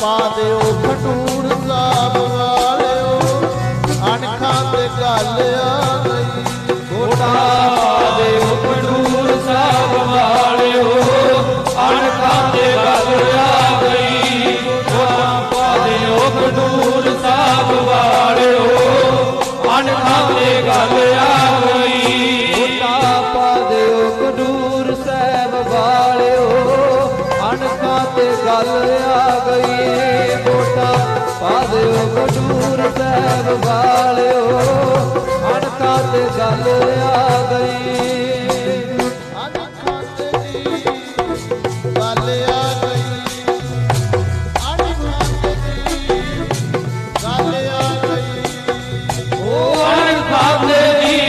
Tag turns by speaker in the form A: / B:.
A: ਪਾ ਦਿਓ ਖਡੂਰ ਸਾਹਿਬ ਵਾਲਿਓ, ਅਣਖਾਂ ਤੇ ਗੱਲ ਆ ਗਈ
B: ਗੋਟਾ ਪਾ ਦਿਓ ਖਡੂਰ ਸਾਹਿਬ ਵਾਲਿਓ, ਅਣਖਾਂ ਤੇ ਗਈ ਗੋਟਾ ਪਾ ਦਿਓ ਖਡੂਰ ਸਾਹਿਬ ਵਾਲਿਓ, ਅਣਖਾਂ ਤੇ ਗੱਲ ਗੱਲ ਆ ਗਈ ਵੋਟਾਂ ਪਾ ਦਿਓ ਮਸ਼ਹੂਰ ਸਾਹਿਬ ਵਾਲਿਓ। ਅਣਕਾ ਤੇ ਗੱਲ ਆ ਗਈ।